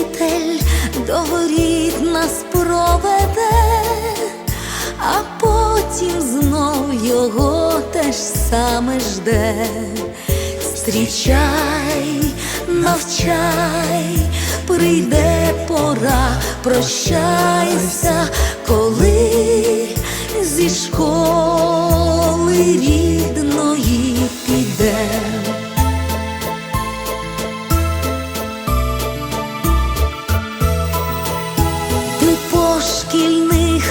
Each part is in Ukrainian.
Учитель до воріт нас проведе, а потім знов його те ж саме жде. Зустрічай, навчай, прийде пора, прощайся, коли зі школи рідної підем.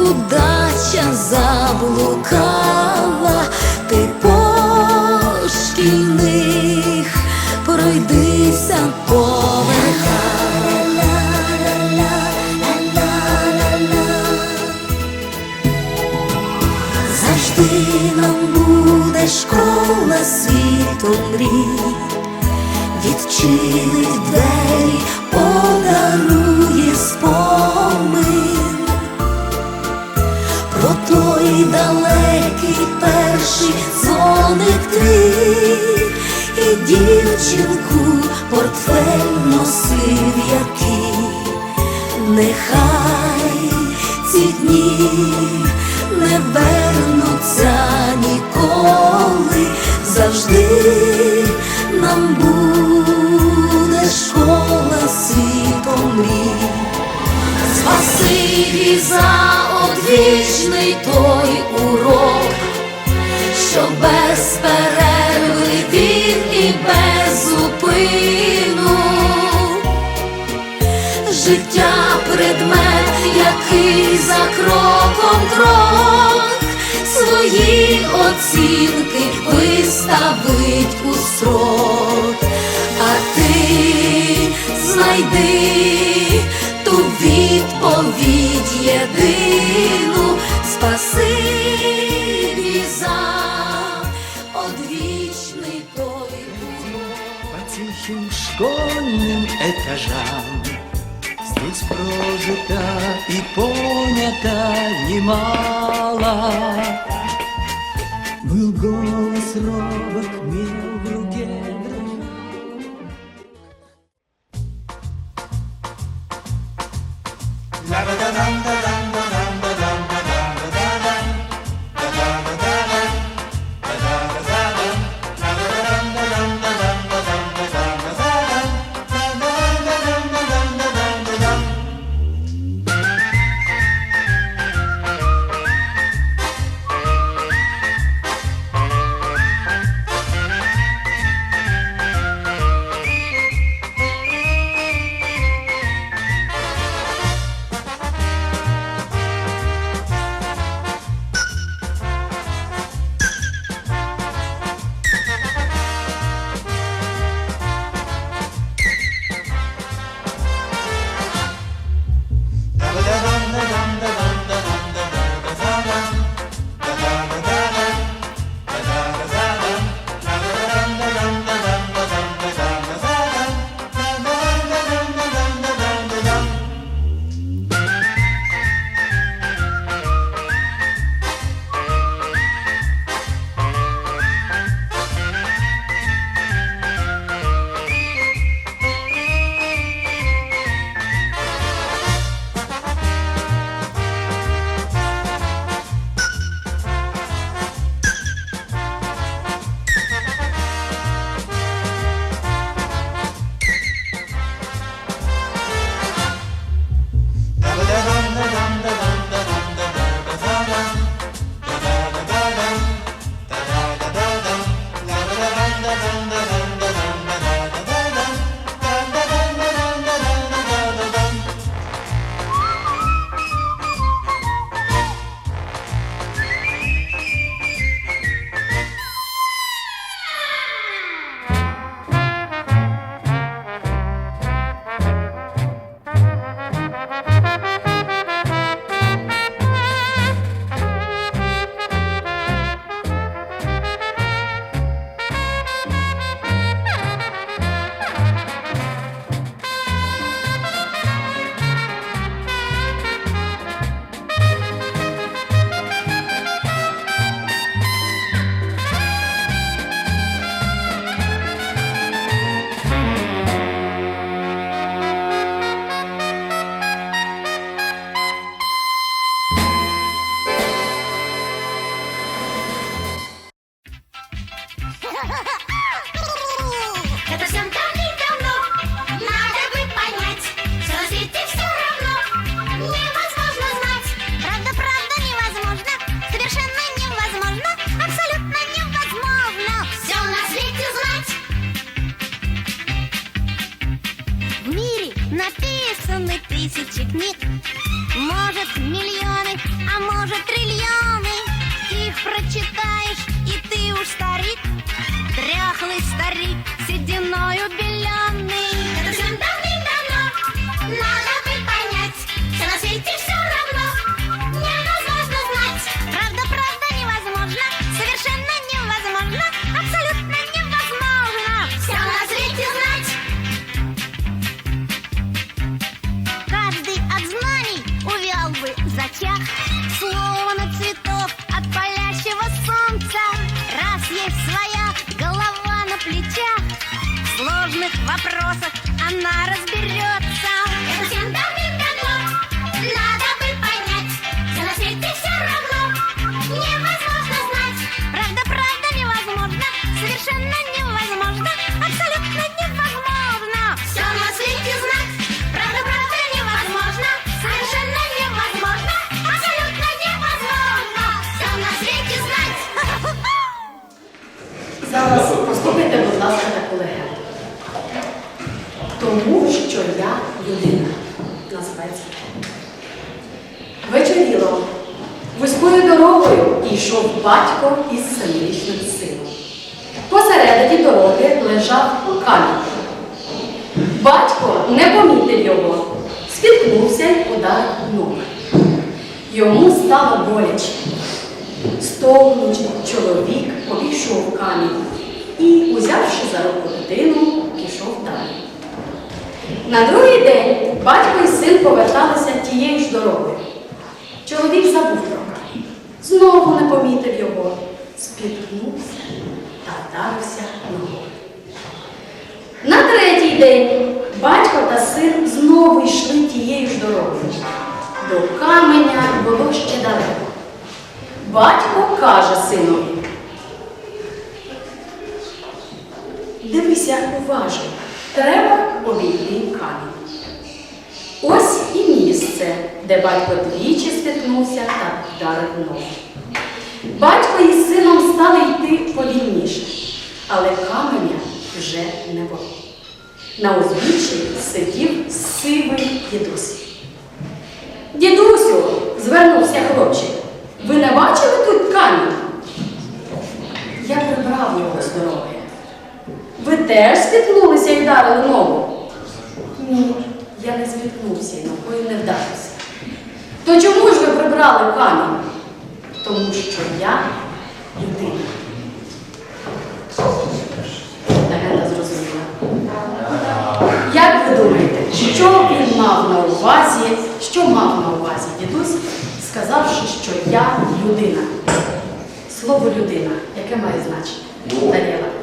удача заблукала, ти по шкільних пройдися по. Завжди нам буде школа світу мрій, відчинить двері, подарує дівчинку портфель носив який, нехай ці дні не вернуться ніколи, завжди нам буде школа світом мрій. Спасибі за одвічний той урок, що без Життя предмет, який за кроком крок. Свої оцінки виставить у строк, этажам. Здесь прожито и понято немало. Был голос робок, мел в руке ла написаны тысячи книг. Может миллионы, а может триллионы. Их прочитаешь, и ты уж старик. Дряхлый старик, сединою беленный Это всем давным-давно надо бы понять Все на свете все равно плечах. В сложных вопросах она разберется ласка, таку. Тому що я людина. Називається. Вечоріло. Вузькою дорогою йшов батько із семирічним сином. Посередині дороги лежав камінь. Батько не помітив його, спіткнувся й удар ноги. Йому стало боляче. Стогнучи, чоловік обійшов камінь і, узявши за руку дитину, пішов далі. На другий день батько і син поверталися тією ж дорогою. Чоловік забув про камінь, знову не помітив його, спіткнувся та вдарився ногою. На третій день батько та син знову йшли тією ж дорогою. До каменя було ще далеко. Батько каже синові. Дивися уважно, треба обійти камінь. Ось і місце, де батько двічі спіткнувся та вдарив ногу. Батько із сином стали йти повільніше, але каменя вже не було. На узбіччі сидів сивий дідусь. Дідусю, звернувся хлопчик. Ви не бачили тут камінь? Я прибрав його з дороги. Ви теж спіткнулися і вдарили ногу? Ні, я не спіткнувся і ногою не вдарився. То чому ж ви прибрали камінь? Тому що я людина. Легенда зрозуміла. Як ви думаєте, що він мав на увазі, що мав на увазі дідусь, сказавши, що я людина? Слово людина, яке має значення? Дар'яла.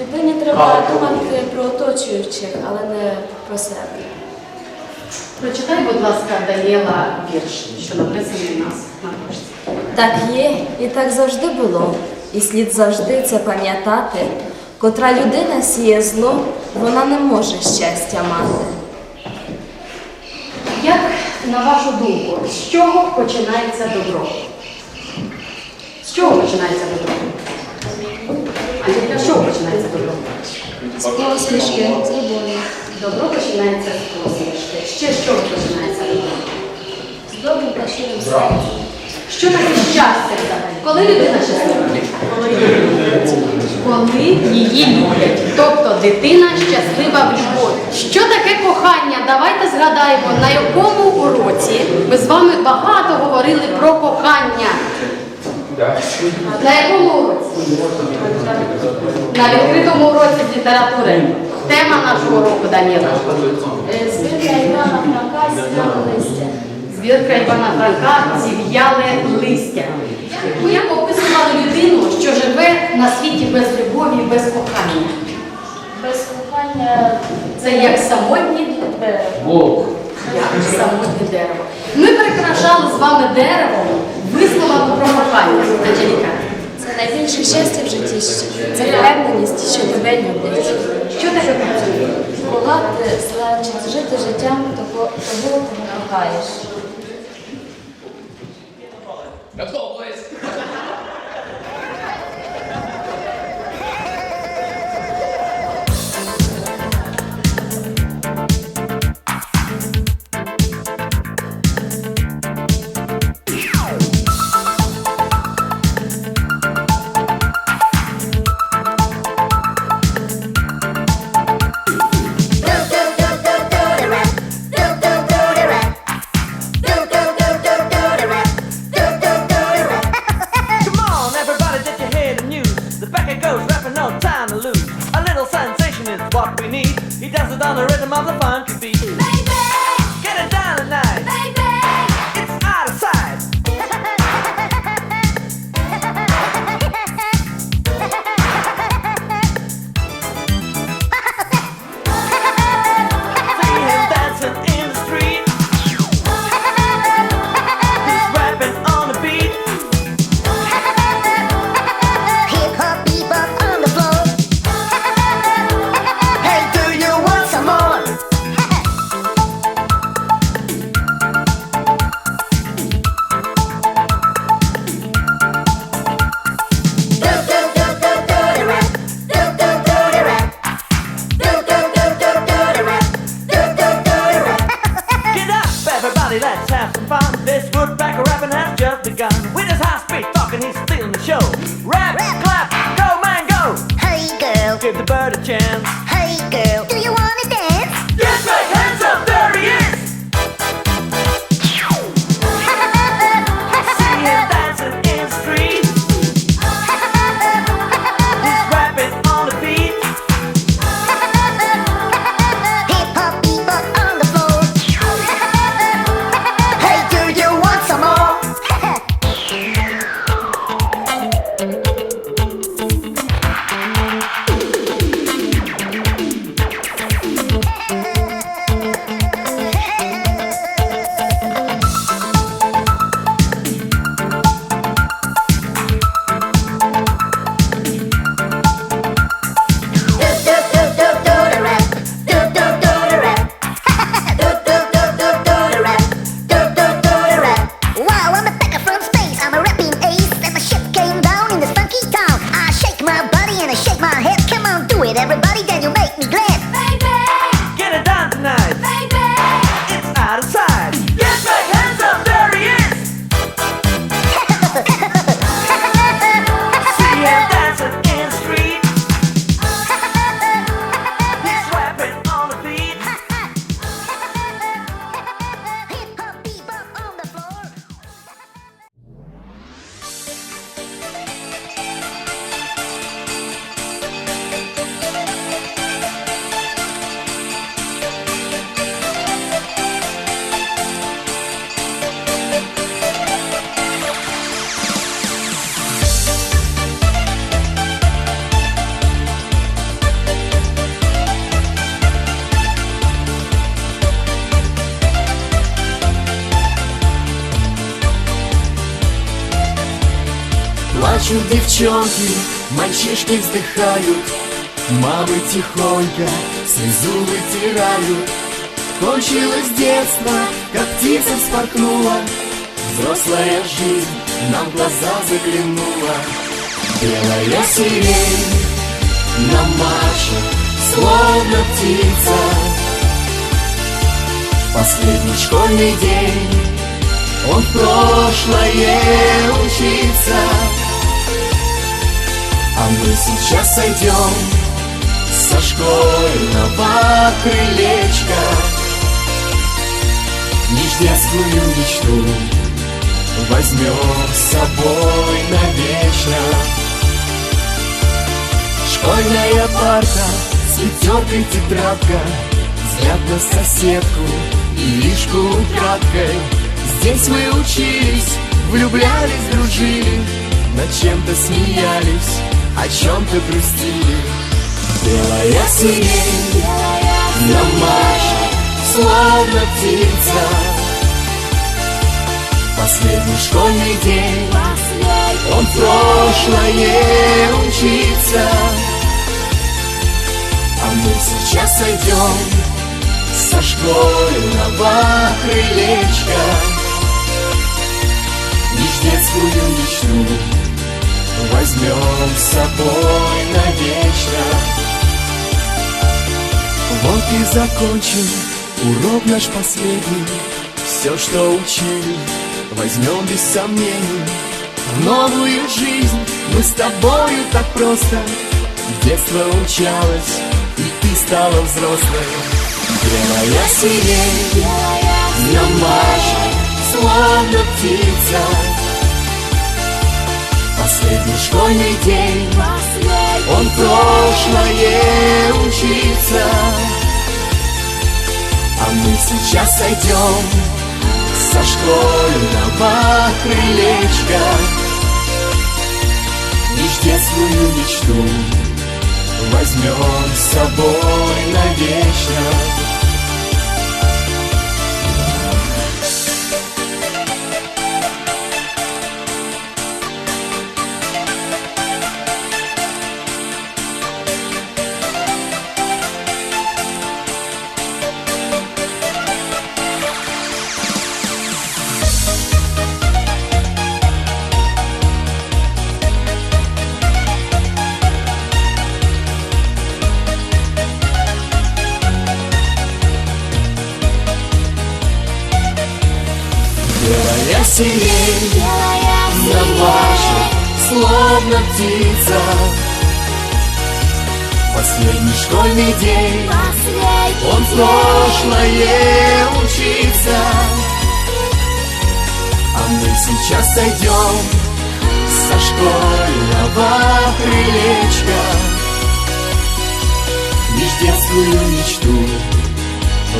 Людині треба думати про оточуючих, але не про себе. Прочитай, будь ласка, Даніела вірш, що написаний у нас на дошці. Так є, і так завжди було. І слід завжди це пам'ятати. Котра людина сіє зло, вона не може щастя мати. Як, на вашу думку, з чого починається добро? З чого починається добро? Починається добро? З посмішки, з любові. Добро починається з посмішки. Ще з чого починається добро? З добрим та щирим серцем. Що таке щастя взагалі? Коли людина щаслива? Коли її люблять. Тобто дитина щаслива в любові. Що таке кохання? Давайте згадаємо, на якому уроці ми з вами багато говорили про кохання. На якому уроці? На відкритому уроці з літератури. Тема нашого уроку, Даніла. Е, Збірка Івана Франка «Зелене листя. Збірка Івана Франка зів'яле листя. Ми описували людину, що живе на світі без любові, без кохання. Без кохання Це як самотнє дерево. Як самотнє дерево. Ми прикрашали з вами дерево висловами про кохання. Це найбільше щастя в житті. Це впевненість, що тебе люблять. що таке кохання? Кохати значить жити життям того, кого ти кохаєш. He dances on the rhythm of the funky beat. Девчонки, мальчишки вздыхают Мамы тихонько слезу вытирают. Кончилось детство, как птица вспорхнула Взрослая жизнь нам в глаза заглянула. Белая сирень нам машет, словно птица. Последний школьный день он в прошлое учится А мы сейчас сойдем со школьного крылечка. Лишь детскую мечту возьмем с собой навечно. Школьная парта, цветет тетрадка Взгляд на соседку и лишку украдкой. Здесь мы учились, влюблялись, дружили Над чем-то смеялись, о чем-то грустили Белая сирень нам машет, словно птица. Последний школьный день Он прошлое учится. А мы сейчас сойдем Со школьного крылечка. Лишь детскую мечту Возьмем с собой навечно. Вот и закончим урок наш последний. Все, что учили, возьмем без сомнений. В новую жизнь мы с тобою так просто. Детство учалось, и ты стала взрослой. Белая сирень нам машет, словно птица Последний школьный день. Он прошлое учится. А мы сейчас сойдем со школьного крылечка. Лишь детскую мечту возьмем с собой навечно словно птица. Последний школьный день. Последний Он прошлое учится. А мы сейчас сойдем Со школьного крылечка. Лишь детскую мечту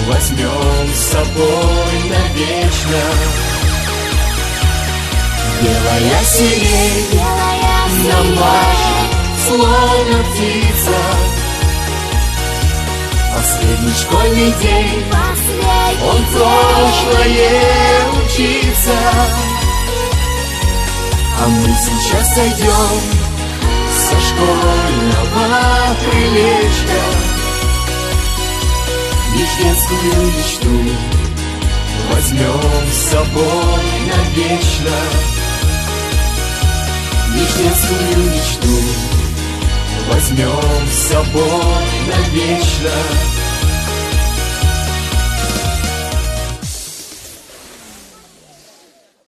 Возьмем с собой навечно. Белая сирень. Белая нам машет, словно птица. Последний школьный день. Последний Он прошлое учится. А мы сейчас сойдем Со школьного крылечка. Лишь детскую мечту Возьмем с собой навечно Детскую мечту Возьмем с собой навечно